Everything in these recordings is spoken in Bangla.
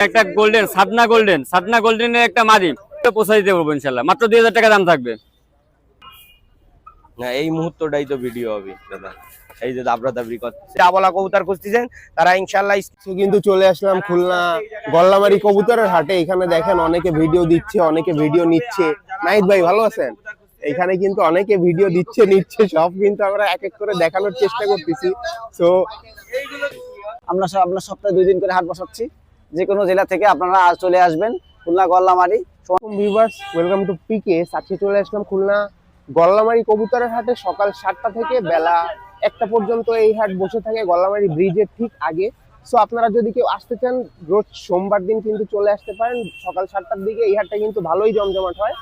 একটা গোল্ডেন সাদনা গোল্ডেন সাদনা গোল্ডেনের একটা মাদি। পোষাই দিতে পারব ইনশাল্লাহ মাত্র দুই হাজার টাকা দাম থাকবে। না এই মুহূর্তটাই তো ভিডিও হবে দাদা। এই যে দাবরা দাবরি করছে আবলা কবুতর খুঁজতেছেন? তারা ইনশাল্লাহ কিন্তু চলে আসলাম খুলনা গল্লামারি কবুতরের হাটে। এখানে দেখেন অনেকে ভিডিও দিচ্ছে অনেকে ভিডিও নিচ্ছে। নাইদ ভাই ভালো আছেন? এখানে কিন্তু অনেকে ভিডিও দিচ্ছে নিচ্ছে সব কিন্তু আমরা এক এক করে দেখানোর চেষ্টা করতেছি। তো আমরা সব- আমরা সপ্তাহে দুই দিন করে হাট বসাচ্ছি। যে কোনো জেলা থেকে আপনারা আজ চলে আসবেন, Khulna Gollamari. Viewers, welcome to PK. আজকে চলে আসলাম খুলনা গল্লামারি কবুতরের হাটে সকাল সাতটা থেকে বেলা একটা পর্যন্ত এই হাট বসে থাকে গল্লামারি ব্রিজের ঠিক আগে। সো আপনারা যদি কেউ আসতে চান, রোজ সোমবার দিন কিন্তু চলে আসতে পারেন। সকাল সাতটার দিকে এই হাটটা কিন্তু ভালোই জমজমাট হয়।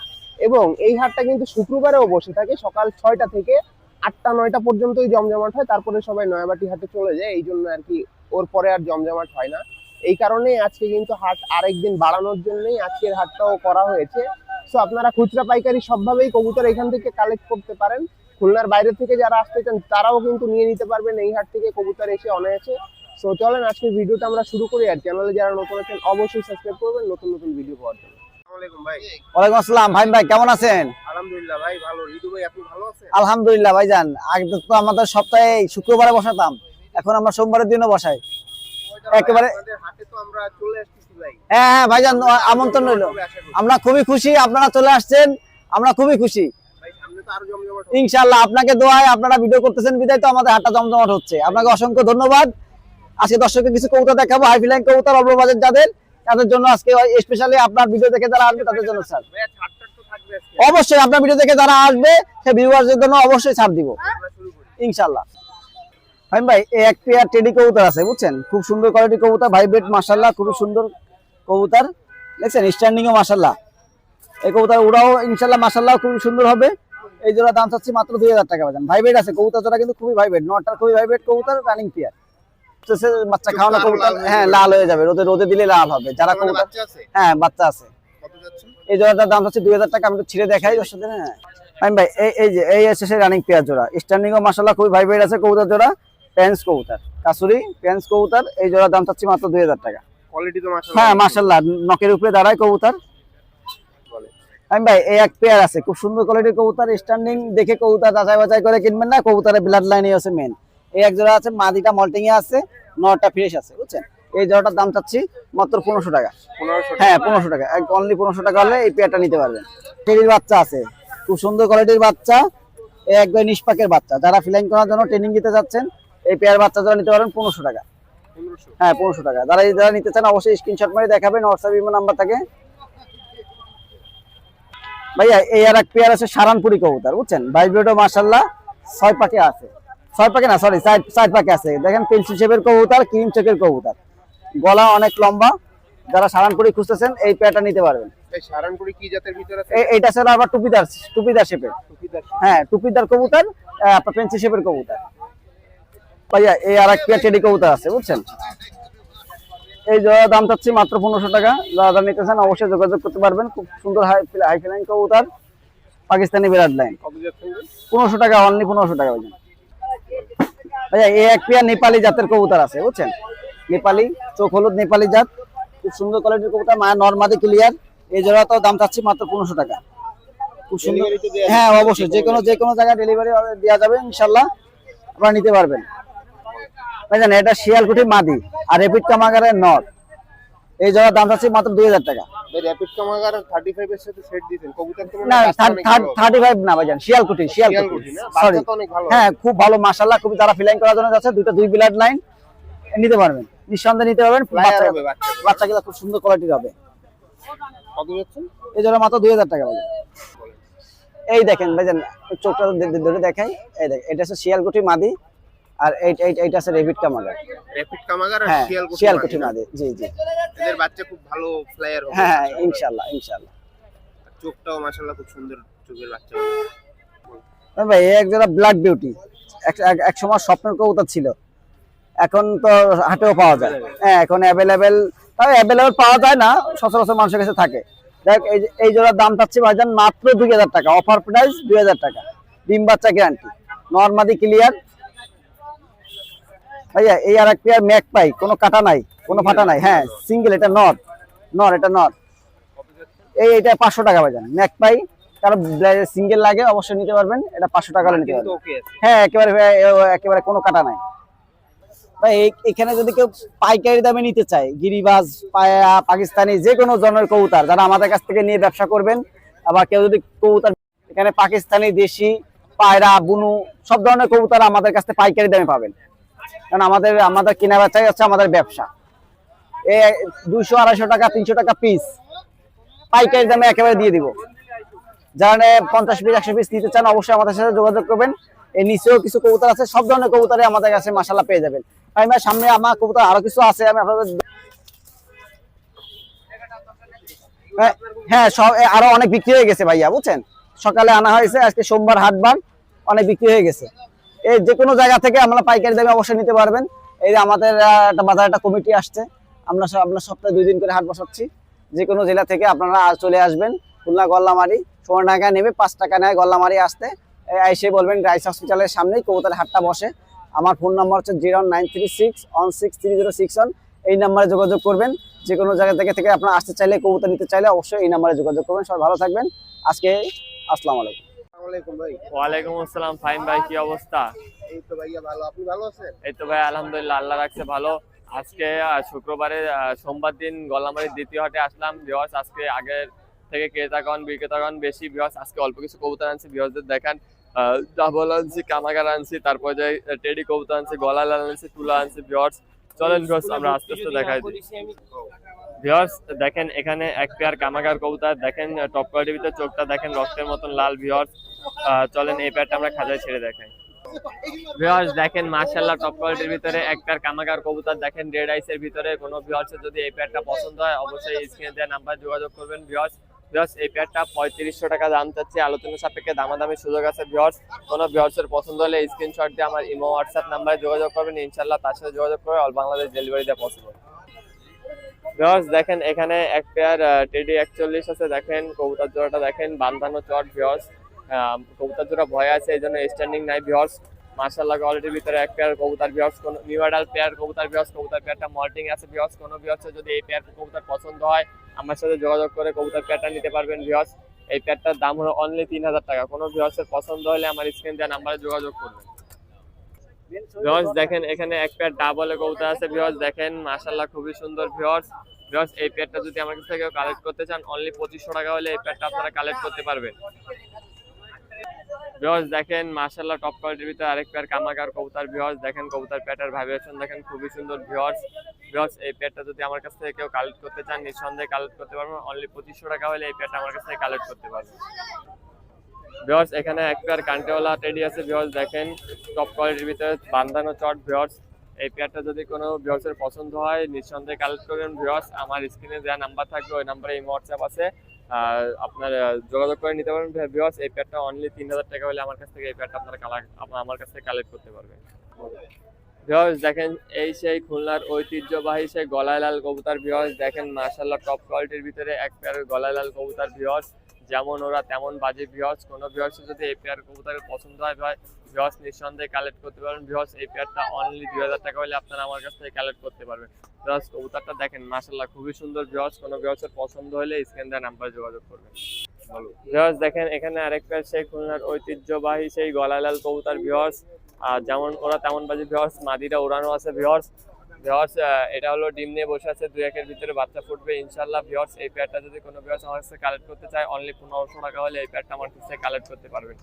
এবং এই হাটটা কিন্তু শুক্রবারেও বসে থাকে। সকাল ছয়টা থেকে আটটা, নয়টা পর্যন্তই জমজমাট হয়। তারপরে সবাই নয়াবাটি হাটে চলে যায়। এই জন্য আর কি ওর পরে আর জমজমাট হয় না। এই কারণেই আজকে কিন্তু হাট আরেকদিন বাড়ানোর জন্যই আজকের হাটটাও করা হয়েছে। সো আপনারা খুচরা পাইকারি সবভাবেই কবুতর এখান থেকে কালেক্ট করতে পারেন। খুলনার বাইরে থেকে যারা আসতে চান তারাও কিন্তু নিয়ে নিতে পারবেন এই হাট থেকে কবুতর এসে অনায়াসে। সো চলেন আজকের ভিডিওটা আমরা শুরু করি আর চ্যানেলে যারা নতুন আছেন অবশ্যই সাবস্ক্রাইব করবেন নতুন নতুন ভিডিও পাওয়ার জন্য। ওয়ালাইকুম আসসালাম। ভাই ভাই কেমন আছেন? আলহামদুলিল্লাহ ভাই ভালো। রিদু ভাই আপনি ভালো আছেন? আলহামদুলিল্লাহ ভাইজান আগে তো আমাদের সপ্তাহে শুক্রবারে বসাতাম এখন আমরা সোমবারের দিনও বসাই। একেবারে- হ্যাঁ হ্যাঁ ভাইজান আমন্ত্রণ রইল? আমরা খুবই খুশি আপনারা চলে আসছেন আমরা খুবই খুশি। ইনশাআল্লাহ আপনাকে দোয়ায় আপনারা ভিডিও করতেছেন বিদায় তো আমাদের হাটটা জমজমাট হচ্ছে। আপনাকে অসংখ্য ধন্যবাদ। আজকে দর্শকের কিছু কবুতর দেখাবো হাই ফিলাইন কবুতর অল্প বাজেট যাদের। তাদের জন্য আজকে স্পেশালি আপনার ভিডিও দেখে যারা আসবে তাদের জন্য স্যার অবশ্যই আপনার ভিডিও দেখে যারা আসবে সে ভিউয়ারদের জন্য অবশ্যই ছাড় দিব। ইনশাল্লাহ ভাই ভাই এই এক পেয়ার টেডি কবুতর আছে বুঝছেন? খুব সুন্দর কোয়ালিটি কবুতর ভাইব্রেট মাশাল্লাহ খুবই সুন্দর কবুতর। দেখছেন স্ট্যান্ডিংও মাশাল্লাহ এই কবুতর ওরাও ইনশাল্লাহ মাশাল্লাহ খুবই সুন্দর হবে। এই জোড়া দাম চাচ্ছি মাত্র দুই হাজার টাকা বাজান। ভাইব্রেট আছে কবুতর জোড়া কিন্তু খুবই ভাইব্রেট নটার খুবই ভাইব্রেট কবুতর রানিং পেয়ার বাচ্চা খাওয়ানো কবুতর হ্যাঁ লাল হয়ে যাবে। রোদে রোদে দিলে লাল হবে। যারা কবুতর হ্যাঁ বাচ্চা আছে। এই জোড়াটার দাম হচ্ছে দুই হাজার টাকা আমি একটু ছিঁড়ে দেখাই দশ দিন হ্যাঁ ভাই এই এই যে এই হচ্ছে সেই রানিং পেয়ার জোড়া। স্ট্যান্ডিং ও মাসাল্লাহ খুবই ভাইব্রেট আছে কবুতর জোড়া। প্যান্স কবুতর। কাসুরি প্যান্স কবুতর এই জোড়ার দাম চাচ্ছি মাত্র দুই হাজার টাকা। কোয়ালিটি তো হ্যাঁ মাসাল্লাহ নখের উপরে দাঁড়ায় কবুতর। আমি ভাই এই এক পেয়ার আছে খুব সুন্দর কোয়ালিটির কবুতর স্ট্যান্ডিং দেখে কবুতর যাচাই বাছাই করে কিনবেন না কবুতরের ব্লাড লাইনে আছে মেন এই এক জোড়া আছে মাদিটা মল্টিং এ আছে নটা ফ্রেশ আছে বুঝছেন? এই জোড়াটার দাম চাচ্ছি মাত্র পনেরোশো টাকা। হ্যাঁ পনেরোশো টাকা। অনলি পনেরোশো টাকা হলে এই পেয়ারটা নিতে পারবেন। টেরির বাচ্চা আছে খুব সুন্দর কোয়ালিটির বাচ্চা এই একবার নিষ্পাকের বাচ্চা। যারা ফিলাইং করার জন্য ট্রেনিং দিতে যাচ্ছেন এই পেয়ার বাচ্চা যারা নিতে পারবেন পনেরোশো টাকা। হ্যাঁ পনেরোশো টাকা। যারা যারা নিতে চান অবশ্যই স্ক্রিনশট মারি দেখাবেন হোয়াটসঅ্যাপ ইমো নাম্বার থাকে। ভাইয়া এই আর এক পেয়ার আছে সারানপুরি কবুতর বুঝছেন? ভাইব্রেটো মার্শাল্লাহ ছয় পাকে আছে। ছয় পাকে না সরি সাইড সাইড পাকে আছে। দেখেন পেন্সিল শেপের কবুতর ক্রিম চেকের কবুতর। গলা অনেক লম্বা। যারা সারানপুরি খুঁজতেছেন এই পেয়ারটা নিতে পারবেন। এই সারানপুরি কি জাতের ভিতর আছে? এ- এইটা ছিল আবার টুপিদার টুপিদার শেপের হ্যাঁ টুপিদার কবুতর পেন্সিল শেপের কবুতর। ভাইয়া এই আর এক পেয়ার টেডি কবুতর আছে বুঝছেন? এই জোড়া দাম চাচ্ছি মাত্র পনেরোশো টাকা। যারা নিতে চান অবশ্যই যোগাযোগ করতে পারবেন। খুব সুন্দর হাই হাই কবুতর। পাকিস্তানি বিরাট লাইন পনেরোশো টাকা অনলি পনেরোশো টাকা ভাইজান। ভাইয়া এই এক পেয়ার নেপালি জাতের কবুতর আছে বুঝছেন? নেপালি চোখ হলুদ নেপালি জাত। খুব সুন্দর কোয়ালিটির কবুতর মায়া নর্মাদি ক্লিয়ার এই জোড়া তো দাম চাচ্ছি মাত্র পনেরোশো টাকা। খুব সুন্দর হ্যাঁ অবশ্যই। যে কোনো যে কোনো জায়গায় ডেলিভারি দেওয়া যাবে ইনশাল্লাহ আপনারা নিতে পারবেন। ভাইজান এটা মাদি আর রেপিড কামাগারের এই দাম মাত্র দুই হাজার টাকা। র্যাপিড কামাগার 35 এর সাথে সেট দিয়েছেন। কবুতর তো না বাচ্চা অনেক ভালো। থার্টি ফাইভ না ভাইজান শিয়ালকুটি শিয়ালকুটি শিয়ালকুটি সরি বাচ্চা তো অনেক ভালো। হ্যাঁ খুব ভালো মাশাল্লাহ খুবই তারা ফিলাইং করার জন্য যাচ্ছে দুটো দুই বিলার লাইন নিতে পারবেন। নিঃসন্দেহে নিতে পারবেন বাচ্চা হবে বাচ্চাগুলো খুব সুন্দর কোয়ালিটির হবে। কত যাচ্ছে? এই মাত্র দুই হাজার টাকা পাবেন এই দেখেন ভাইজান চোখটা ধরে- দেখাই। এই দেখ এটা হচ্ছে শিয়ালকুটি মাদি। আর এই এই- এইটা আছে রেবিট কামাগার র্যাপিড কামাগার আর হ্যাঁ মাদি। জি জি। এদের বাচ্চা খুব ভালো ফ্লায়ার হবে। হ্যাঁ হ্যাঁ ইনশাল্লাহ ইনশাল্লাহ। চোখটাও মাশাআল্লাহ খুব সুন্দর চোখের বাচ্চা ভাই এক জোড়া ব্ল্যাক বিউটি এক সময় স্বপ্নের কবুতর ছিল। এখন তো হাটেও পাওয়া যায়। হ্যাঁ এখন অ্যাভেলেবেল তাও অ্যাভেলেবেল পাওয়া যায় না সচরাচর মানুষের কাছে থাকে। দেখ এই এই জোড়ার দাম চাচ্ছি ভাইজান মাত্র দুই হাজার টাকা। অফার প্রাইস দুই হাজার টাকা। ডিম বাচ্চা গ্যারান্টি নর্মাদি ক্লিয়ার ভাইয়া এই আর এক পেয়ার ম্যাক পাই কোনো কাটা নাই কোনো ফাটা নাই। হ্যাঁ সিঙ্গেল এটা নট নর এটা নর এই এটা পাঁচশো টাকা বাজান নেক পাই। কারও সিঙ্গেল লাগে অবশ্যই নিতে পারবেন এটা পাঁচশো টাকা নিতে পারবেন। হ্যাঁ একেবারে একেবারে কোনো কাটা নাই। ভাই এখানে যদি কেউ পাইকারি দামে নিতে চায় গিরিবাজ পায়া পাকিস্তানি যে কোনো জনের কবুতর যারা আমাদের কাছ থেকে নিয়ে ব্যবসা করবেন আবার কেউ যদি কবুতর এখানে পাকিস্তানি দেশি পায়রা বুনু সব ধরনের কবুতর আমাদের কাছ থেকে পাইকারি দামে পাবেন। কারণ আমাদের আমাদের কেনা বেচাই হচ্ছে আমাদের ব্যবসা। এ দুইশো আড়াইশো টাকা তিনশো টাকা পিস পাইকারি দামে একেবারে দিয়ে দিব। যারা পঞ্চাশ পিস একশো পিস নিতে চান অবশ্যই আমাদের সাথে যোগাযোগ করবেন। এর নিচেও কিছু কবুতর আছে সব ধরনের কবুতরে আমাদের কাছে মাসাল্লাহ পেয়ে যাবেন। ভাই ভাই সামনে আমার কবুতর আরও কিছু আছে আমি আপনাদের হ্যাঁ, হ্যাঁ সব আরও অনেক বিক্রি হয়ে গেছে ভাইয়া বুঝছেন? সকালে আনা হয়েছে আজকে সোমবার হাটবার অনেক বিক্রি হয়ে গেছে। এই যে কোনো জায়গা থেকে আমরা পাইকারি দামে অবশ্যই নিতে পারবেন। এই যে আমাদের একটা বাজার একটা কমিটি আসছে। আমরা আমরা সপ্তাহে দুই দিন করে হাট বসাচ্ছি। যে কোনো জেলা থেকে আপনারা চলে আসবেন। খুলনা গল্লামারি পনেরো টাকা নেবে পাঁচ টাকা নেয় গল্লামারি আসতে। এসে বলবেন, রাইস হসপিটালের সামনেই কবুতরের হাটটা বসে। আমার ফোন নাম্বার হচ্ছে zero nine three six one six three zero six one. এই নাম্বারে যোগাযোগ করবেন। যে কোনো জায়গা থেকে থেকে আপনারা আসতে চাইলে, কবুতর নিতে চাইলে অবশ্যই এই নাম্বারে যোগাযোগ করবেন। সবাই ভালো থাকবেন। আজকে, আসসালামু আলাইকুম। ওয়ালাইকুম আসসালাম ফাইন ভাই কি অবস্থা? এই তো ভাইয়া ভালো। আপনি ভালো আছেন? এই তো ভাই আলহামদুলিল্লাহ আল্লাহ রাখছে ভালো। আজকে শুক্রবারে সোমবার দিন গলামারির দ্বিতীয় হাটে আসলাম। বিহস আজকে আগের থেকে ক্রেতাগণ বিক্রেতাগণ বেশি। বিহস আজকে অল্প কিছু কবুতর আনছি। বিহসদের দেখান। ডাবল আনছি কামাগার আনছি তারপর যে টেডি কবুতর আনছি গলা লাল আনছি তুলা আনছি বিহস চলেন বিহস আমরা আস্তে আস্তে দেখাই দিই। ভিউয়ার্স, দেখেন এখানে এক পেয়ার কামাগার কবুতর, দেখেন টপ কোয়ালিটির ভিতরে চোখটা, দেখেন, রক্তের মতন লাল ভিউয়ার্স। চলেন এই পেয়ারটা আমরা খাজায় ছেড়ে দেখাই। ভিউয়ার্স, দেখেন, মাশাআল্লাহ টপ কোয়ালিটির ভিতরে এক পেয়ার কামাগার কবুতর, দেখেন রেড আইসের ভিতরে। কোনো ভিউয়ার্স, যদি এই পেয়ারটা পছন্দ হয়, অবশ্যই স্ক্রিনে দেওয়া নাম্বার যোগাযোগ করবেন, ভিউয়ার্স। ভিউয়ার্স, এই পেয়ারটা পঁয়ত্রিশশো টাকা দাম চাচ্ছে, আলোচনা সাপেক্ষে দামাদামি সুযোগ আছে, ভিউয়ার্স। কোনো ভিউয়ার্সের পছন্দ হলে স্ক্রিনশট দিয়ে আমার ইমো হোয়াটসঅ্যাপ নাম্বারে যোগাযোগ করবেন ইনশাল্লাহ তার সাথে যোগাযোগ করে অল বাংলাদেশ ডেলিভারি দেওয়া পসিবল ভিউয়ার্স দেখেন, এখানে এক পেয়ার টেডি একচল্লিশ আছে, দেখেন, কবুতর জোড়াটা দেখেন বান্ধানো চট ভিউয়ার্স কবুতর জোড়া ভয় আছে, এই জন্য স্ট্যান্ডিং নাই ভিউয়ার্স মার্শাল্লাহ কোয়ালিটির ভিতরে এক পেয়ার কবুতর ভিউয়ার্স কোন নিউ অ্যাডাল পেয়ার কবুতর ভিউয়ার্স কবুতর পেয়ারটা মল্টিং আছে ভিউয়ার্স কোনো ভিউয়ার্স যদি এই পেয়ার কবুতর পছন্দ হয়, আমার সাথে যোগাযোগ করে কবুতর পেয়ারটা নিতে পারবেন ভিউয়ার্স এই পেয়ারটার দাম হলো অনলি তিন হাজার টাকা, কোনো ভিউয়ার্সের পছন্দ হলে আমার স্ক্রিন দেওয়া নাম্বারে যোগাযোগ করবেন। ভিউয়ার্স দেখেন, এখানে এক পেয়ার ডাবল কবুতর আছে। ভিউয়ার্স দেখেন মাশাল্লাহ খুবই সুন্দর ভিউয়ার্স ভিউয়ার্স এই পেয়ারটা যদি আমার কাছ থেকে কালেক্ট করতে চান অনলি পঁচিশশো টাকা হলে এই পেয়ারটা আপনারা কালেক্ট করতে পারবেন। ভিউয়ার্স দেখেন মাশাল্লাহ টপ কোয়ালিটির ভিতরে আরেক পেয়ার কামাকার কবুতর। ভিউয়ার্স দেখেন, কবুতর পেয়ারটার ভাইব্রেশন দেখেন, খুবই সুন্দর ভিউয়ার্স ভিউয়ার্স এই পেয়ারটা যদি আমার কাছ থেকে কেউ কালেক্ট করতে চান, নিঃসন্দেহে কালেক্ট করতে পারবেন অনলি পঁচিশশো টাকা হলে এই পেয়ারটা আমার কাছ থেকে কালেক্ট করতে পারবেন ভিউয়ার্স এখানে এক পেয়ার কান্টেওয়ালা টেডি আছে। ভিউয়ার্স দেখেন টপ কোয়ালিটির ভিতরে বান্ধানো চট ভিউয়ার্স এই পেয়ারটা যদি কোনো ভিউয়ার্সের পছন্দ হয়, নিঃসন্দেহে কালেক্ট করবেন। ভিউয়ার্স আমার স্ক্রিনে যা নাম্বার থাকবে, ওই নাম্বারে এই হোয়াটসঅ্যাপ আছে। আপনার যোগাযোগ করে নিতে পারবেন। ভিউয়ার্স এই পেয়ারটা অনলি তিন হাজার টাকা হলে আমার কাছ থেকে এই পেয়ারটা আপনারা কালেক্ট আমার কাছ থেকে কালেক্ট করতে পারবেন। ভিউয়ার্স দেখেন, এই সেই খুলনার ঐতিহ্যবাহী সেই গলায় লাল কবুতর। ভিউয়ার্স দেখেন মাশাল্লাহ টপ কোয়ালিটির ভিতরে এক পেয়ার গলায় লাল কবুতর। ভিউয়ার্স যেমন ওরা তেমন বাজে ভিউয়ার্স কোনো ভিউয়ার্স যদি এই পেয়ার কবুতরের পছন্দ হয়, ভাই ভিউয়ার্স নিঃসন্দেহে কালেক্ট করতে পারবেন। ভিউয়ার্স এই পেয়ারটা অনলি দুই হাজার টাকা হলে আপনারা আমার কাছ থেকে কালেক্ট করতে পারবেন। ভিউয়ার্স কবুতরটা দেখেন মাশাল্লাহ খুবই সুন্দর ভিউয়ার্স কোনো ভিউয়ার্সের পছন্দ হলে স্ক্রিন দেওয়া নাম্বার যোগাযোগ করবেন। ভিউয়ার্স দেখেন, এখানে আরেক পেয়ার সেই খুলনার ঐতিহ্যবাহী সেই গলালাল কবুতর ভিউয়ার্স আর যেমন ওরা তেমন বাজে ভিউয়ার্স মাদিরা উড়ানো আছে ভিউয়ার্স ভিউয়ার্স এটা হলো ডিম নিয়ে বসে আছে দুই একের ভিতরে বাচ্চা ফুটবে ইনশাল্লাহ। ভিউয়ার্স এই প্যাডটা যদি কোনো ভিউয়ার্স আমার কাছে কালেক্ট করতে চায় অনলি পনেরোশো টাকা হলে এই প্যাডটা আমার কাছে কালেক্ট করতে পারবেন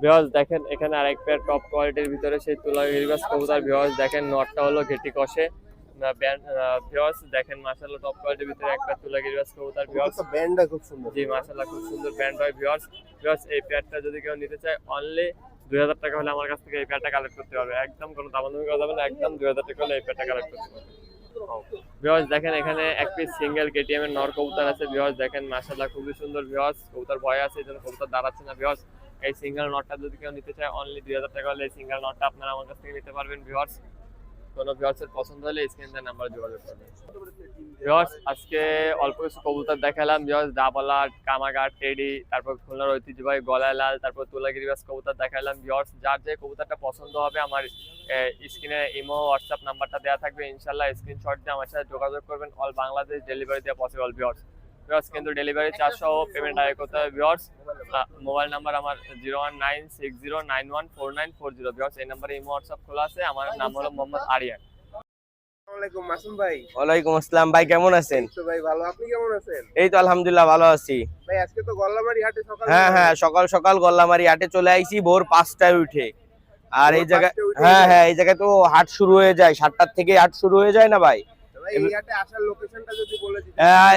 ভিউয়ার্স দেখেন এখানে আরেক প্যাড টপ কোয়ালিটির ভিতরে সেই তুলা গিরিবাস কবুতর। ভিউয়ার্স দেখেন নটটা হলো ঘেটি কষে। ভিউয়ার্স দেখেন মাশাআল্লাহ টপ কোয়ালিটির ভিতরে একটা তুলা গিরিবাস কবুতর। ভিউয়ার্স ব্যান্ডটা খুব সুন্দর। জি মাশাআল্লাহ খুব সুন্দর ব্যান্ড হয়। ভিউয়ার্স ভিউয়ার্স এই পেয়ারটা যদি কেউ নিতে চায় অনলি দুই হাজার টাকা হলে আমার কাছ থেকে এই প্যাডটা কালেক্ট করতে পারবে। একদম কোনো দামাদামি একদম দুই হাজার টাকা হলে এই প্যাডটা কালেক্ট করতে পারবে। দেখেন এখানে এক পিস সিঙ্গেল কেটিএম এর নর কবুতর আছে। ভিউয়ার্স দেখেন, মাশাআল্লাহ, খুবই সুন্দর ভিউয়ার্স কবুতর ভয় আছে, এই জন্য কবুতর দাঁড়াচ্ছে না। ভিউয়ার্স এই সিঙ্গেল নটটা যদি কেউ নিতে চায় অনলি দুই হাজার টাকা হলে এই সিঙ্গেল নটটা আপনারা আমার কাছ থেকে নিতে পারবেন ভিউয়ার্স কোনো ভিউয়ার্সের পছন্দ হলে স্ক্রিন দেওয়ার নাম্বার যোগাযোগ করবেন ভিউয়ার্স আজকে অল্প কিছু কবুতর দেখালাম। ভিউয়ার্স ডাবলা কামাগার, টেডি, তারপর খুলনার ঐতিহ্যবাহী গলায় লাল তারপর তুলাগিরিবাস কবুতর দেখালাম। ভিউয়ার্স যার যে কবুতরটা পছন্দ হবে আমার স্ক্রিনে ইমো হোয়াটসঅ্যাপ নাম্বারটা দেওয়া থাকবে। ইনশাল্লাহ স্ক্রিনশট দিয়ে আমার সাথে যোগাযোগ করবেন। অল বাংলাদেশ ডেলিভারি দেওয়া পসিবল ভিওর্স ভিওর্স কিন্তু ডেলিভারি চার্জ সহ পেমেন্ট আয় করতে হবে ভিওর্স মোবাইল নাম্বার আমার zero one nine six zero nine one four nine four zero viewers এই নাম্বারে ইমো হোয়াটসঅ্যাপ খোলা আছে। আমার নাম হলো মোহাম্মদ আরিয়ান। ওয়ালাইকুম আসসালাম ভাই। কেমন আছেন? ভাই ভালো। আপনি কেমন আছেন? এই তো আলহামদুলিল্লাহ ভালো আছি। ভাই আজকে তো গল্লামারি হাটে সকাল হ্যাঁ হ্যাঁ সকাল সকাল গল্লামারি হাটে চলে আইছি ভোর পাঁচটায় উঠে। আর এই হ্যাঁ হ্যাঁ এই জায়গায় তো হাট শুরু হয়ে যায়। সাতটার থেকে হাট শুরু হয়ে যায় না ভাই?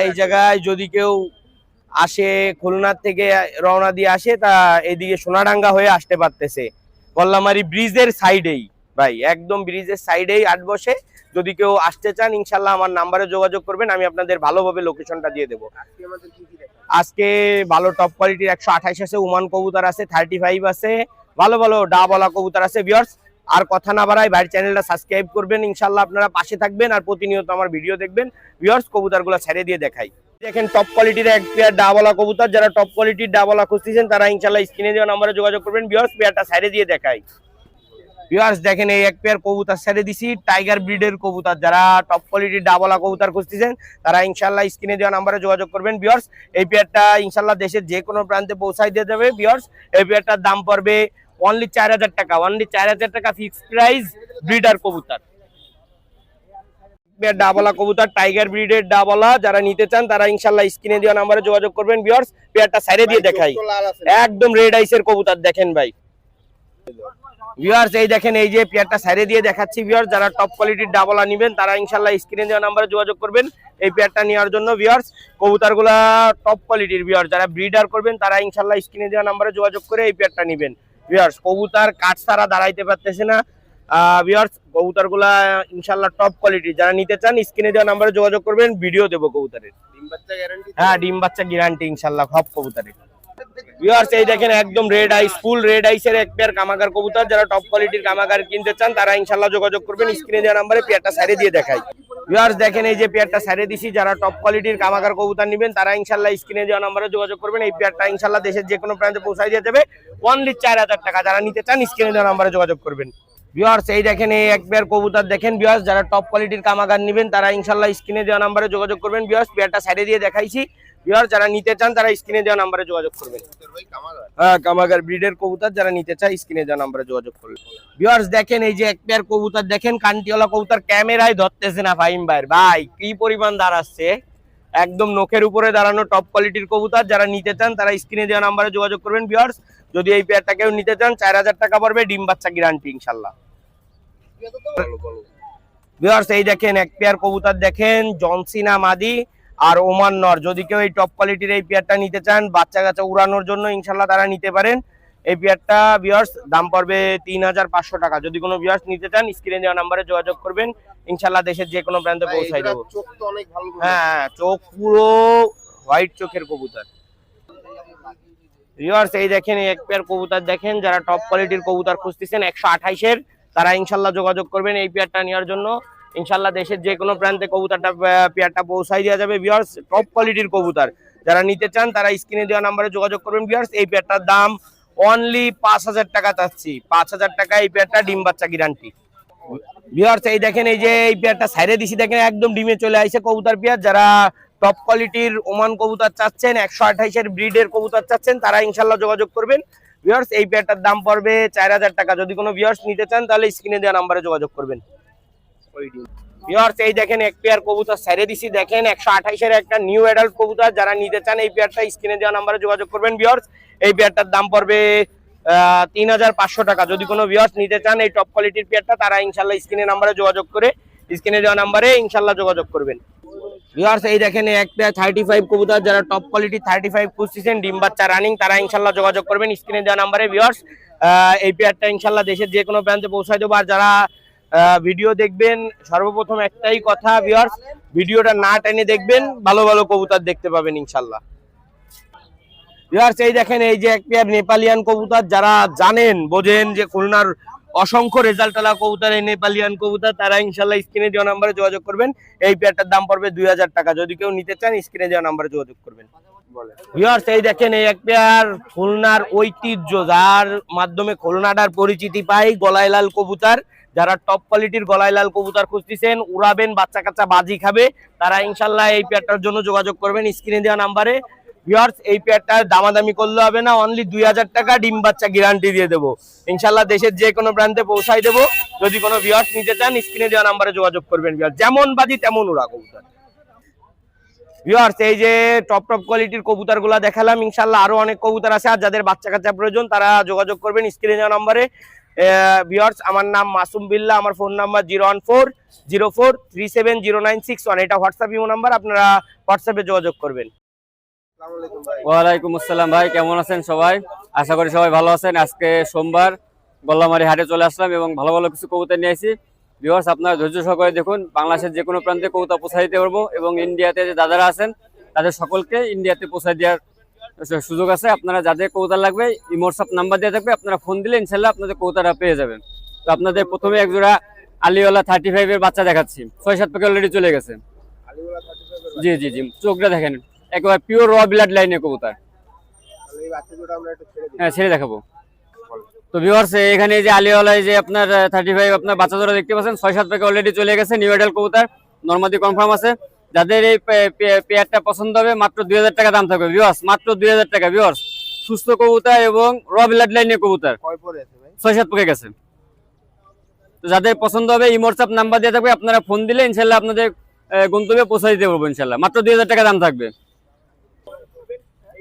এই জায়গায় যদি কেউ আসে খুলনার থেকে রওনা দিয়ে আসে তা এদিকে সোনাডাঙ্গা হয়ে আসতে পারতেছে। গল্লামারি ব্রিজের সাইডেই ভাই একদম ব্রিজের সাইডেই আট বসে। যদি কেউ আসতে চান ইনশাল্লাহ আমার নাম্বারে যোগাযোগ করবেন আমি আপনাদের ভালোভাবে লোকেশনটা দিয়ে দেবো। আজকে ভালো টপ কোয়ালিটির একশো আঠাইশ আছে উমান কবুতর আছে থার্টি ফাইভ আছে ভালো ভালো ডাবলা কবুতর আছে ভিউয়ার্স আর কথা না বাড়াই ভাইয়ের চ্যানেলটা সাবস্ক্রাইব করবেন ইনশাল্লাহ আপনারা পাশে থাকবেন আর প্রতিনিয়ত আমার ভিডিও দেখবেন। ভিউয়ার্স কবুতরগুলো ছেড়ে দিয়ে দেখাই। দেখেন টপ কোয়ালিটির এক পেয়ার ডাবলা কবুতর, যারা টপ কোয়ালিটির ডাবলা খুঁজতেছেন, তারা ইনশাল্লাহ স্ক্রিনে দেওয়া নম্বরে যোগাযোগ করবেন। ভিউয়ার্স পেয়ারটা ছেড়ে দিয়ে দেখাই। ভিউয়ার্স দেখেন এই এক পেয়ার কবুতর ছেড়ে দিছি। টাইগার ব্রিডের কবুতর, যারা টপ কোয়ালিটির ডাবলা কবুতর খুঁজতেছেন, তারা ইনশাল্লাহ স্ক্রিনে দেওয়া নম্বরে যোগাযোগ করবেন। ভিউয়ার্স এই পেয়ারটা ইনশাল্লাহ দেশের যে কোনো প্রান্তে পৌঁছাই দিয়ে যাবে। ভিউয়ার্স এই পেয়ারটার দাম পড়বে অনলি চার হাজার টাকা অনলি চার হাজার টাকা ফিক্সড প্রাইস ব্রিডার কবুতর। ডাবলা কবুতর টাইগার ব্রিডের ডাবলা যারা নিতে চান তারা ইনশাল্লাহ স্ক্রিনে দেওয়া নম্বরে যোগাযোগ করবেন ভিউয়ার্স পেয়ারটা সাইডে দিয়ে দেখাই। একদম রেড আইসের কবুতর দেখেন ভাই। ভিউয়ার্স এই দেখেন এই যে পেয়ারটা সাইডে দিয়ে দেখাচ্ছি ভিউয়ার্স যারা টপ কোয়ালিটির ডাবলা নেবেন তারা ইনশাল্লাহ স্ক্রিনে দেওয়া নাম্বারে যোগাযোগ করবেন এই পেয়ারটা নেওয়ার জন্য ভিউয়ার্স কবুতরগুলা টপ কোয়ালিটির ভিউয়ার্স যারা ব্রিডার করবেন তারা ইনশাল্লাহ স্ক্রিনে দেওয়া নাম্বারে যোগাযোগ করে এই পেয়ারটা নেবেন। ভিউয়ার্স কবুতর কাঠ ছাড়া দাঁড়াইতে পারতেছে না। ভিউয়ার্স কবুতরগুলা ইনশাল্লাহ টপ কোয়ালিটি যারা নিতে চান স্ক্রিনে দেওয়া নাম্বারে যোগাযোগ করবেন ভিডিও দেবো কবুতরের। ডিম বাচ্চা গ্যারান্টি হ্যাঁ ডিম বাচ্চা গ্যারান্টি ইনশাল্লাহ সব কবুতরের। ভিউয়ার্স এই দেখেন একদম রেড আইস ফুল রেড আইসের এক পেয়ার কামাকার কবুতর। যারা টপ কোয়ালিটির কামাকার কিনতে চান তারা ইনশাল্লাহ যোগাযোগ করবেন স্ক্রিনে দেওয়া নাম্বারে পেয়ারটা সাইডে দিয়ে দেখাই। ভিউয়ার্স দেখেন এই যে পেয়ারটা সাইডে দিছি। যারা টপ কোয়ালিটির কামাকার কবুতর নেবেন, তারা ইনশাল্লাহ স্ক্রিনে দেওয়া নাম্বারে যোগাযোগ করবেন। এই পেয়ারটা ইনশাল্লাহ দেশের যে কোনো প্রান্তে পৌঁছাই দিয়ে যাবে অনলি চার হাজার টাকা। যারা নিতে চান, স্ক্রিনে দেওয়া নাম্বারে যোগাযোগ করবেন। ভিউয়ার্স এই দেখেন, এই এক পেয়ার কবুতর দেখেন ভিউয়ার্স যারা টপ কোয়ালিটির কামাকার নেবেন, তারা ইনশাল্লাহ স্ক্রিনে দেওয়া নাম্বারে যোগাযোগ করবেন ভিউয়ার্স পেয়ারটা সাইডে দিয়ে দেখাইছি। ভিউয়ার্স যারা নিতে চান, তারা স্ক্রিনে দেওয়া নাম্বারে যোগাযোগ করবেন। হ্যাঁ কামাগার ব্রিডের কবুতর, যারা নিতে চায়, স্ক্রিনে দেওয়া নাম্বারে যোগাযোগ করবেন ভিউয়ার্স দেখেন, এই যে এক পেয়ার কবুতর দেখেন, কান্টিওয়ালা কবুতর ক্যামেরায় ধরতেছে না, ফাহিম ভাই ভাই, কি পরিমাণ দাঁড়াচ্ছে একদম নখের উপরে দাঁড়ানো টপ কোয়ালিটির কবুতর। যারা নিতে চান, তারা স্ক্রিনে দেওয়া নাম্বারে যোগাযোগ করবেন ভিউয়ার্স যদি এই পেয়ারটা কেউ নিতে চান, চার হাজার টাকা পড়বে, ডিম বাচ্চা গ্যারান্টি ইনশাল্লাহ। ভিউয়ার্স এই দেখেন, এক পেয়ার কবুতর দেখেন জনসিনা মাদি আর ওমান নর যদি কেউ এই টপ কোয়ালিটির এই পেয়ারটা নিতে চান, বাচ্চা কাচ্চা উড়ানোর জন্য, ইনশাল্লাহ তারা নিতে পারেন। এই পেয়ারটা ভিউয়ার্স দাম পড়বে তিন হাজার পাঁচশো টাকা। যদি কোনো ভিউয়ার্স নিতে চান স্ক্রিনে দেওয়া নাম্বারে যোগাযোগ করবেন। ইনশাল্লাহ দেশের যে কোনো প্রান্তে পৌঁছাই দেবো। হ্যাঁ হ্যাঁ, চোখ পুরো হোয়াইট চোখের কবুতর। ভিউয়ার্স এই দেখেন এক পেয়ার কবুতর দেখেন যারা টপ কোয়ালিটির কবুতর খুঁজতেছেন একশো আঠাইশের তারা ইনশাল্লাহ যোগাযোগ করবেন এই পেয়ারটা নেওয়ার জন্য। ইনশাল্লাহ দেশের যে কোনো প্রান্তে কবুতরটা পেয়ারটা পৌঁছাই দেওয়া যাবে। ভিউয়ার্স টপ কোয়ালিটির কবুতর। যারা নিতে চান তারা স্ক্রিনে দেওয়া নাম্বারে যোগাযোগ করবেন। ভিউয়ার্স এই পেয়ারটার দাম অনলি পাঁচ হাজার টাকা চাচ্ছি। পাঁচ হাজার টাকা এই পেয়ারটা ডিম বাচ্চা গ্যারান্টি ভিউয়ার্স এই দেখেন, এই যে এই পেয়ারটা সাইডে দিছি, দেখেন, একদম ডিমে চলে আইছে কবুতর পেয়ার। যারা টপ কোয়ালিটির ওমান কবুতর চাচ্ছেন, একশো আঠাইশের ব্রিডের কবুতর চাচ্ছেন, তারা ইনশাল্লাহ যোগাযোগ করবেন। ভিউয়ার্স এই পেয়ারটার দাম পড়বে চার হাজার টাকা। যদি কোনো ভিউয়ার্স নিতে চান, তাহলে স্ক্রিনে দেওয়া নাম্বারে যোগাযোগ করবেন। ভিউয়ার্স এই দেখেন, এক পেয়ার কবুতর ছেড়ে দিছি। দেখেন, একশো আঠাইশের একটা নিউ অ্যাডাল্ট কবুতর। যারা নিতে চান এই পেয়ারটা স্ক্রিনে দেওয়া নাম্বারে যোগাযোগ করবেন ভিউয়ার্স এই পেয়ারটার দাম পড়বে তিন হাজার পাঁচশো টাকা। যদি কোনো ভিউয়ার্স নিতে চান এই টপ কোয়ালিটির পেয়ারটা তারা ইনশাল্লাহ স্ক্রিনে নাম্বারে যোগাযোগ করে স্ক্রিনে দেওয়া নাম্বারে ইনশাল্লাহ যোগাযোগ করবেন। ভিউয়ার্স এই দেখেন, এই একটা থার্টি ফাইভ কবুতর, যারা টপ কোয়ালিটি থার্টি ফাইভ খুঁজতেছেন, ডিম বাচ্চা রানিং তারা ইনশাল্লাহ যোগাযোগ করবেন স্ক্রিনে দেওয়া নাম্বারে ভিউয়ার্স এই পেয়ারটা ইনশাল্লাহ দেশের যে কোনো প্রান্তে পৌঁছায় দেবো। আর যারা ভিডিও দেখবেন, সর্বপ্রথম একটাই কথা ভিউয়ার্স ভিডিওটা না টেনে দেখবেন, ভালো ভালো কবুতর দেখতে পাবেন ইনশাল্লাহ। ভিউয়ার্স এই দেখেন, এই যে এক পেয়ার নেপালিয়ান কবুতর, যারা জানেন, বোঝেন যে খুলনার অসংখ্য রেজাল্ট আলা কবুতর, এই নেপালিয়ান কবুতর, তারা ইনশাল্লাহ স্ক্রিনে দেওয়া নাম্বারে যোগাযোগ করবেন। এই পেয়ারটার দাম পড়বে দুই হাজার টাকা। যদি কেউ নিতে চান, স্ক্রিনে দেওয়া নাম্বারে যোগাযোগ করবেন। ভিউয়ার্স এই দেখেন, এই এক পেয়ার খুলনার ঐতিহ্য, যার মাধ্যমে খুলনাটার পরিচিতি পাই গলায় লাল কবুতর। যারা টপ কোয়ালিটির গলায় লাল কবুতর খুঁজতেছেন, উড়াবেন বাচ্চা কাচ্চা বাজি খাবে, তারা ইনশাল্লাহ এই পেয়ারটার জন্য যোগাযোগ করবেন স্ক্রিনে দেওয়া নাম্বারে। ভিউয়ার্স এই পেয়ারটা দামাদামি করলে হবে না অনলি দুই হাজার টাকা ডিম বাচ্চা গ্যারান্টি দিয়ে দেবো। ইনশাল্লাহ দেশের যে কোনো প্রান্তে পৌঁছাই দেবো। যদি কোনো ভিউয়ার্স নিতে চান, স্ক্রিনে দেওয়া নাম্বারে যোগাযোগ করবেন ভিউয়ার্স যেমন বাজি, তেমন উড়া কবুতর। ভিউয়ার্স এই যে টপ টপ কোয়ালিটির কবুতরগুলা দেখালাম, ইনশাল্লাহ আরও অনেক কবুতর আছে। আর যাদের বাচ্চা কাচ্চা প্রয়োজন, তারা যোগাযোগ করবেন স্ক্রিনে দেওয়া নাম্বারে। ভিউয়ার্স আমার নাম মাসুম বিল্লাহ আমার phone number zero one four zero four three seven zero nine six one এটা হোয়াটসঅ্যাপ ইমো নাম্বার আপনারা হোয়াটসঅ্যাপে যোগাযোগ করবেন। ওয়ালাইকুম আসসালাম ভাই কেমন আছেন সবাই? আশা করি সবাই ভালো আছেন। আজকে সোমবার গল্লামারি হাটে চলে আসলাম এবং ভালো ভালো কিছু কবুতর নিয়ে আসি। ভিউয়ার্স আপনারা ধৈর্য সহকারে দেখুন বাংলাদেশের যে কোনো প্রান্তে কবুতর পৌঁছাই দিতে পারব এবং ইন্ডিয়াতে যে দাদারা আছেন তাদের সকলকে ইন্ডিয়াতে পৌঁছাই দেওয়ার সুযোগ আছে আপনারা যাদের কৌতা লাগবে ইমোটসঅ্যাপ নাম্বার দেওয়া থাকবে আপনারা ফোন দিলে ইনশাল্লাহ আপনাদের কবুতরটা পেয়ে যাবেন। তো আপনাদের প্রথমে একজোড়া আলিওয়ালা থার্টি ফাইভের বাচ্চা দেখাচ্ছি। ছয় সাত প্যাকে অলরেডি চলে গেছে। জি জি জি চোখটা দেখেন একেবারে পিওর র ব্লাড লাইনের কবুতর। হ্যাঁ ছেড়ে দেখাবো। তো ভিউয়ার্স এখানে এই যে আলিওয়ালা এই যে আপনার থার্টি ফাইভ আপনার বাচ্চা ধরে দেখতে পাচ্ছেন ছয় সাত প্যাকে অলরেডি চলে গেছে নিউ এডাল কবুতর। নর্মাদি কনফার্ম আছে। যাদের এই পেয়ারটা পছন্দ হবে মাত্র দুই হাজার টাকা দাম থাকবে ভিউয়ার্স মাত্র দুই হাজার টাকা ভিউয়ার্স সুস্থ কবুতর এবং র ব্লাড লাইনের কবুতর। ছয় সাত প্যাকে গেছে। তো যাদের পছন্দ হবে ইমোটসঅ্যাপ নাম্বার দিয়ে থাকবে আপনারা ফোন দিলে ইনশাল্লাহ আপনাদের গন্তব্যে পৌঁছে দিতে পারব ইনশাল্লাহ। মাত্র দুই হাজার টাকা দাম থাকবে।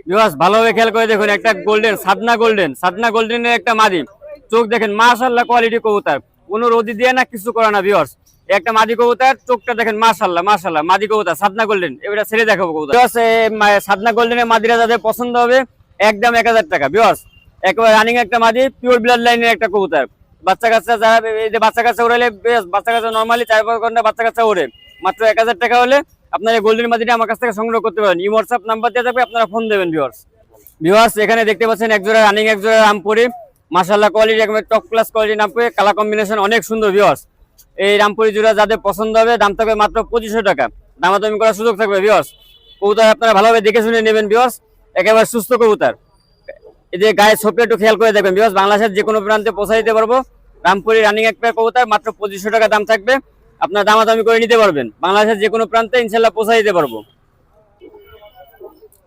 বিবাস ভালোভাবে খেয়াল করে দেখুন একটা গোল্ডেন সাদনা গোল্ডেন সাদনা গোল্ডেনের একটা মাদি। চোখ দেখেন মাশাল্লাহ কোয়ালিটি কবুতর। কোনো রোদি দিয়ে না কিছু করে না বিয়ার্স একটা মাদি কবুতর, চোখটা দেখেন মাশাল্লাহ মাশাল্লাহ মাদি কবুতর, সাদনা গোল্ডেন। এবারে ছেড়ে দেখাবো কবুতর। সাদনা গোল্ডেনের মাদিরা যাদের পছন্দ হবে, একদম এক হাজার টাকা বিয়াস একেবারে রানিং একটা মাদি পিওর ব্লাড লাইনের একটা কবুতর। বাচ্চা কাচ্চা যারা, এই যে বাচ্চা কাচ্চা উড়ালে বেশ, বাচ্চা কাচ্চা নর্মালি চার পাঁচ ঘণ্টা বাচ্চা কাচ্চা উড়ে। মাত্র এক হাজার টাকা হলে আপনার গোল্ডেন মাদিটা আমার কাছ থেকে সংগ্রহ করতে পারেন এই হোয়াটসঅ্যাপ নাম্বার দিয়ে থাকবে, আপনারা ফোন দেবেন ভিউয়ার্স ভিউয়ার্স এখানে দেখতে পাচ্ছেন এক জোড়া রানিং এক জোড়া রামপুরি। মাশাল্লাহ কোয়ালিটি একদম top class quality Rampuri colour combination অনেক সুন্দর ভিউয়ার্স এই রামপুরি জোড়া যাদের পছন্দ হবে, দাম থাকবে মাত্র পঁচিশশো টাকা। দামাদামি করার সুযোগ থাকবে ভিউয়ার্স কবুতর আপনারা ভালোভাবে দেখে শুনে নেবেন ভিউয়ার্স একেবারে সুস্থ কবুতর। যে গায়ের ছোপটা একটু খেয়াল করে দেখবেন ভিউয়ার্স বাংলাদেশের যে কোনো প্রান্তে পৌঁছে দিতে পারব। রামপুরি রানিং এক পেয়ার কবুতর, মাত্র পঁচিশশো টাকা দাম থাকবে। আপনার দামাদামি করে নিতে পারবেন। বাংলাদেশের যে কোনো প্রান্তে ইনশাল্লাহ পৌঁছে দিতে পারব।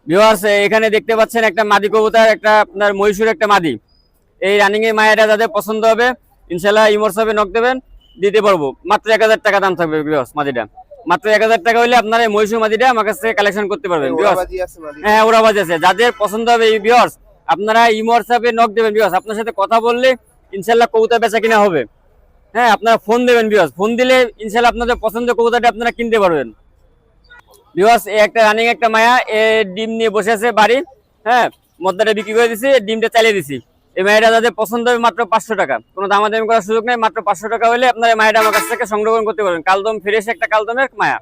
ভিউয়ার্স এখানে দেখতে পাচ্ছেন একটা মাদি কবুতর, একটা আপনার মহীশূর একটা মাদি। এই রানিং এর মায়েরা যাদের পছন্দ হবে ইনশাল্লাহ ইমোটসঅ্যাপে নক দেবেন। দিতে পারব। মাত্র এক হাজার টাকা দাম থাকবে ভিউয়ার্স মাদিটা মাত্র এক হাজার টাকা হলে আপনারা এই মহীশূর মাদিটা আমার কাছ থেকে কালেকশন করতে পারবেন হ্যাঁ ওরা বাজ আছে যাদের পছন্দ হবে এই ভিউয়ার্স আপনারা ইমো হোয়াটসঅ্যাপে নক দেবেন ভিউয়ার্স আপনার সাথে কথা বললে ইনশাল্লাহ কবুতর বেচা কিনা হবে। হ্যাঁ আপনারা ফোন দেবেন ভিউয়ার্স ফোন দিলে ইনশাল্লাহ আপনাদের পছন্দের কবুতরটা আপনারা কিনতে পারবেন। এই একটা রানিং একটা মায়া এ ডিম নিয়ে বসে আছে বাড়ি হ্যাঁ মদ্দাটা বিক্রি করে দিছি ডিমটা চালিয়ে দিছি। এই মায়েরা যাদের পছন্দ হবে মাত্র পাঁচশো টাকা। কোনো দামাদামি করার সুযোগ নেই, মাত্র পাঁচশো টাকা হলে আপনারা এই মায়েরা আমার কাছ থেকে সংরক্ষণ করতে পারবেন। কালদম ফ্রেশ একটা কালদমের মায়া।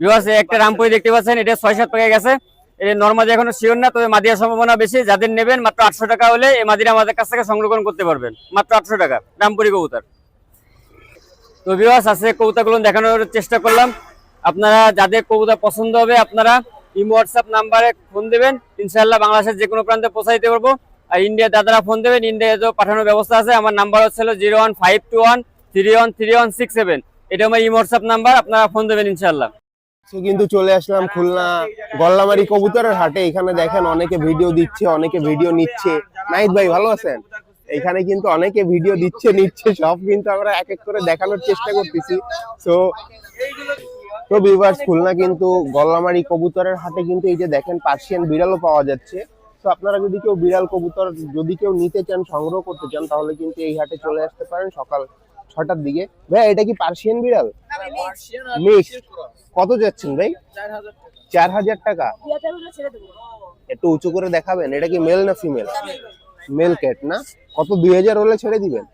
ভিউয়ার্স একটা রামপুরি দেখতে পাচ্ছেন, এটা ছয় সাত টাকা গেছে। এটা নর্মাদি এখনও শিওর না, তবে মাদিয়ার সম্ভাবনা বেশি। যাদের নেবেন মাত্র আটশো টাকা হলে এই মাদিরা আমাদের কাছ থেকে সংরক্ষণ করতে পারবেন। মাত্র আটশো টাকা, রামপুরি কবুতর। তো ভিউয়ার্স আছে কবুতরগুলো দেখানোর চেষ্টা করলাম। আপনারা যাদের কবুতর পছন্দ হবে, আপনারা ইমো হোয়াটসঅ্যাপ নাম্বারে ফোন দেবেন। ইনশাআল্লাহ বাংলাদেশের যে কোনো প্রান্তে পৌঁছে দিতে পারব। ইন্ডিয়া দাদারা ফোন দেবেন ইন্ডিয়াতেও পাঠানোর ব্যবস্থা আছে। আমার নাম্বার হচ্ছে zero one five two one three one three one six seven এটা আমার ইমো হোয়াটসঅ্যাপ নাম্বার আপনারা ফোন দেবেন ইনশাল্লাহ কিন্তু চলে আসলাম খুলনা, গল্লামারি কবুতরের হাটে। এখানে দেখেন অনেকে ভিডিও দিচ্ছে, অনেকে ভিডিও নিচ্ছে। নাইদ ভাই, ভালো আছেন? এখানে কিন্তু অনেকে ভিডিও দিচ্ছে, নিচ্ছে, সব কিন্তু আমরা এক এক করে দেখানোর চেষ্টা করতেছি। তো তো ভিউয়ার্স, খুলনা কিন্তু গল্লামারি কবুতরের হাটে কিন্তু এই যে দেখেন পার্সিয়ান বিড়ালও পাওয়া যাচ্ছে। তো আপনারা যদি কেউ বিড়াল কবুতর যদি কেউ নিতে চান সংগ্রহ করতে চান তাহলে কিন্তু এই হাটে চলে আসতে পারেন সকাল ছটার দিকে। ভাই এটা কি পার্সিয়ান বিড়াল? মিক্স কত যাচ্ছেন ভাই? চার হাজার টাকা। একটু উঁচু করে দেখাবেন এটা কি মেল না ফিমেল মেল ক্যাট না? কত দুই হাজার হলে ছেড়ে দিবেন?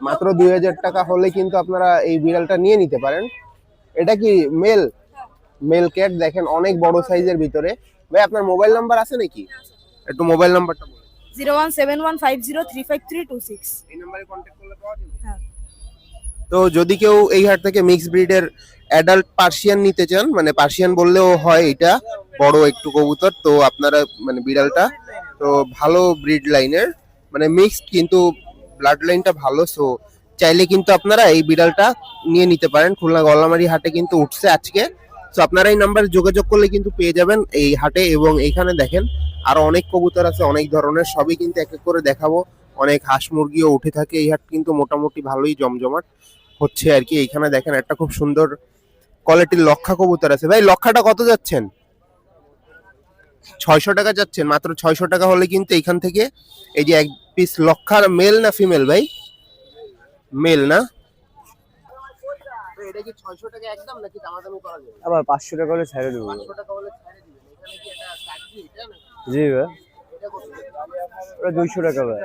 মাত্র দুই হাজার টাকা হলে কিন্তু আপনারা এই বিড়ালটা নিয়ে নিতে পারেন। এটা কি মেল মেল ক্যাট দেখেন অনেক বড় সাইজের ভিতরে। ভাই আপনার মোবাইল নাম্বার আছে নাকি? একটু মোবাইল নাম্বারটা বলুন zero one seven one five zero three five three two six. এই নাম্বারে কন্ট্যাক্ট করলে পাওয়া যাবে? হ্যাঁ। তো যদি কেউ এই হাট থেকে মিক্স ব্রিডের অ্যাডাল্ট পার্সিয়ান নিতে চান মানে পার্সিয়ান বললেও হয় এটা বড় একটু কবুতর তো আপনারা মানে বিড়ালটা তো ভালো ব্রিড লাইনের মানে মিক্সড কিন্তু ব্লাড লাইনটা ভালো সো চাইলে কিন্তু আপনারা এই বিড়ালটা নিয়ে নিতে পারেন। খুলনা গলামারি হাটে কিন্তু উঠছে আজকে। তো আপনারা এই নাম্বারে যোগাযোগ করলে কিন্তু পেয়ে যাবেন এই হাটে এবং এইখানে দেখেন আরও অনেক কবুতর আছে, অনেক ধরনের। সবই কিন্তু এক এক করে দেখাবো। অনেক হাঁস মুরগিও উঠে থাকে। এই হাট কিন্তু মোটামুটি ভালোই জমজমাট হচ্ছে আর কি। এইখানে দেখেন একটা খুব সুন্দর কোয়ালিটির লক্ষা কবুতর আছে। ভাই, লক্ষাটা কত যাচ্ছেন? ছয়শো টাকা যাচ্ছেন। মাত্র ছয়শো টাকা হলে কিন্তু এইখান থেকে এই যে এক পিস লক্ষার মেল না ফিমেল ভাই? মেল না? এটা কি ছয়শো টাকা একদম নাকি দামাদামি করা যাবে? আবার পাঁচশো টাকা হলে ছেড়ে দেবো। পাঁচশো টাকা হলে ছেড়ে দিবেন এখানে কি এটা কাটবি এটা না জি ভাই। এটা কত ওটা দুইশো টাকা ভাই।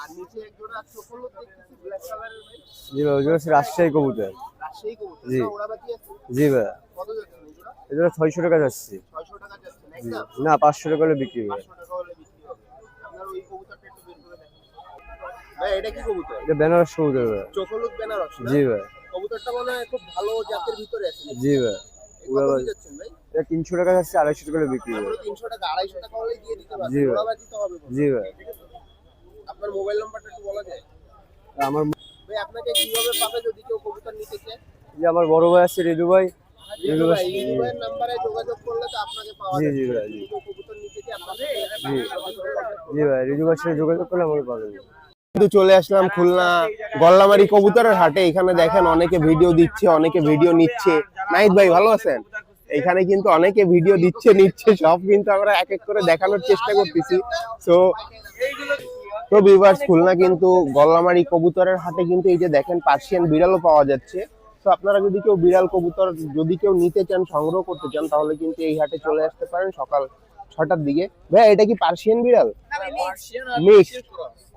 আর নিচে এক জোড়া চোখলো দেখতেছি ব্ল্যাক কালারের ভাই। জি ভাই ওই হচ্ছে রাজশাহী কবুতর। রাজশাহী কবুতর। জি। ওরা বাকি আছে? জি ভাই। কত যাচ্ছে এই জোড়া? এটা ছয়শো টাকা যাচ্ছে। ছয়শো টাকা যাচ্ছে না একদম? না পাঁচশো টাকা হলে বিক্রি হবে। পাঁচশো টাকা হলে বিক্রি হবে। আপনার ওই কবুতরটা একটু বের করে দেখেন। ভাই এটা কি কবুতর? এটা বেনারস কবুতর ভাই। বেনারস জি ভাই। কবুতরটা হয় খুব ভালো জাতের ভিতরে আছে। জি ভাই ভাই? এটা টাকা যাচ্ছে আড়াইশো টাকা বিক্রি হবে। মাত্র তিনশো টাকা আড়াইশো টাকা হলে দিয়ে দিতে পারবেন জি ভাই। ওরা হবে জি ভাই। আপনার মোবাইল নাম্বারটা একটু বলা যায়? আমার ভাই আপনাকে কীভাবে পাবে যদি কেউ কবুতর নিতে চায়? যে আমার বড় ভাই আছে রেদু ভাই। রিদু ভাই, রিদু ভাইয়ের নাম্বারে যোগাযোগ করলে তো আপনাকে পাওয়া জি, যাবে। জি ভাই, জি। জি। জি ভাই রেদু ভাইয়ের সাথে যোগাযোগ করলে আমাকে পাবেন। কিন্তু চলে আসলাম খুলনা গল্লামারি কবুতরের হাটে। এখানে দেখেন অনেকে ভিডিও দিচ্ছে, অনেকে ভিডিও নিচ্ছে। নাইদ ভাই, ভালো আছেন? এখানে কিন্তু অনেকে ভিডিও দিচ্ছে, নিচ্ছে, সব কিন্তু আমরা এক এক করে দেখানোর চেষ্টা করতেছি। তো তো ভিউয়ার্স খুলনা কিন্তু গল্লামারি কবুতরের হাটে কিন্তু এই যে দেখেন পার্সিয়ান বিড়ালও পাওয়া যাচ্ছে। তো আপনারা যদি কেউ বিড়াল কবুতর যদি কেউ নিতে চান, সংগ্রহ করতে চান, তাহলে কিন্তু এই হাটে চলে আসতে পারেন সকাল ছটার দিকে। ভাই এটা কি পার্সিয়ান বিড়াল? মিক্স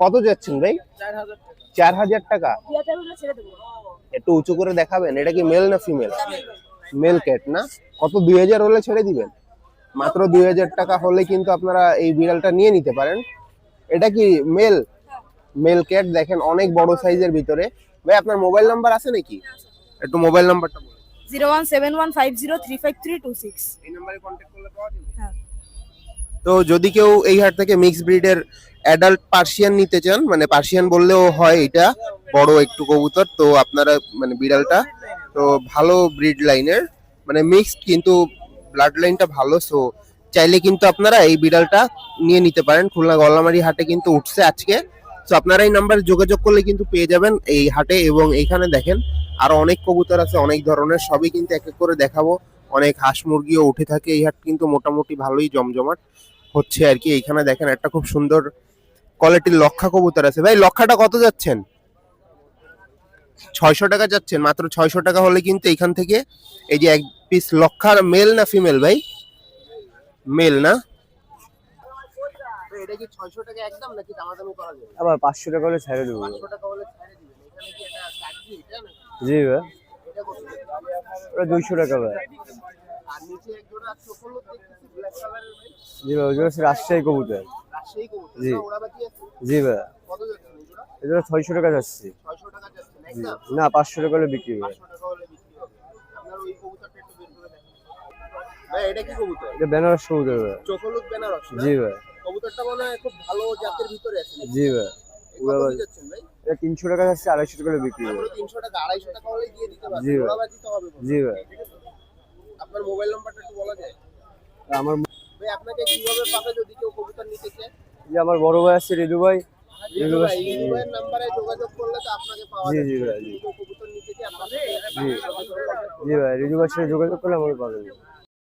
কত যাচ্ছেন ভাই? চার হাজার টাকা একটু উঁচু করে দেখাবেন এটা কি মেল না ফিমেল মেল ক্যাট না? কত দুই হাজার হলে ছেড়ে দিবেন? মাত্র দুই হাজার টাকা হলে কিন্তু আপনারা এই বিড়ালটা নিয়ে নিতে পারেন। এটা কি মেল মেল ক্যাট দেখেন অনেক বড় সাইজের ভিতরে। ভাই আপনার মোবাইল নাম্বার আছে নাকি? একটু মোবাইল নাম্বারটা বলুন। Zero one seven one five zero three five three two six. এই নাম্বারে কন্ট্যাক্ট করলে পাওয়া যাবে? হ্যাঁ। তো যদি কেউ এই হাট থেকে মিক্স ব্রিডের অ্যাডাল্ট পার্সিয়ান নিতে চান মানে পার্সিয়ান বললেও হয় এটা, বড় একটু কবুতর, তো আপনারা মানে বিড়ালটা, তো ভালো ব্রিড লাইনের মানে মিক্সড কিন্তু ব্লাড লাইনটা ভালো সো চাইলে কিন্তু আপনারা এই বিড়ালটা নিয়ে নিতে পারেন। খুলনা গল্লামারি হাটে কিন্তু উঠছে আজকে। তো আপনারা এই নাম্বারে যোগাযোগ করলে কিন্তু পেয়ে যাবেন এই হাটে এবং এইখানে দেখেন, আরও অনেক কবুতর আছে, অনেক ধরনের, সবই কিন্তু এক এক করে দেখাবো। অনেক হাঁস মুরগিও উঠে থাকে, এই হাট কিন্তু মোটামুটি ভালোই জমজমাট। হচ্ছে আর কি। এইখানে দেখেন একটা খুব সুন্দর কোয়ালিটির লক্ষা কবুতর আছে। ভাই লক্ষাটা কত যাচ্ছেন? ছয়শো টাকা যাচ্ছেন মাত্র ছয়শো টাকা হলে কিন্তু এইখান থেকে এই যে এক পিস লক্ষার মেল না ফিমেল ভাই? মেল না? এটা কি ছয়শো টাকা একদম নাকি দামাদামি করা যাবে? আবার পাঁচশো টাকা হলে ছেড়ে দেবো। পাঁচশো টাকা হলে ছেড়ে দিবেন এখানে কি এটা কাটবি এটা না জি ভাই। এটা কত? টাকা ভাই। জি ভাই ওই হচ্ছে রাজশাহী কবুতর। জি। ভাই। এটা ছয়শো টাকা যাচ্ছে। না পাঁচশো টাকা হলে বিক্রি হবে। এটা বেনারস কবুতর ভাই। বেনারস জি ভাই। কবুতরটা মনে হয় খুব ভালো জাতের ভিতরে আছে জি ভাই। এটা তিনশো টাকা যাচ্ছে আড়াইশো টাকা বিক্রি হবে। তিনশো টাকা আড়াইশো টাকা হলে দিয়ে দিতে পারবেন। জি ভাই। জি ভাই। আপনার মোবাইল নাম্বারটা একটু বলা যায়? আমার ভাই আপনাকে কীভাবে পাবে যদি কেউ কবুতর নিতে চায়? যে আমার বড় ভাই আছে রিদু ভাই। রিদু ভাই রিদু ভাইয়ের নাম্বারে যোগাযোগ করলে তো আপনাকে পাওয়া জি, যাবে। জি ভাই, জি। আপনাকে জি। জি ভাই রিদু ভাইয়ের সাথে যোগাযোগ করলে আমাকে পাবেন।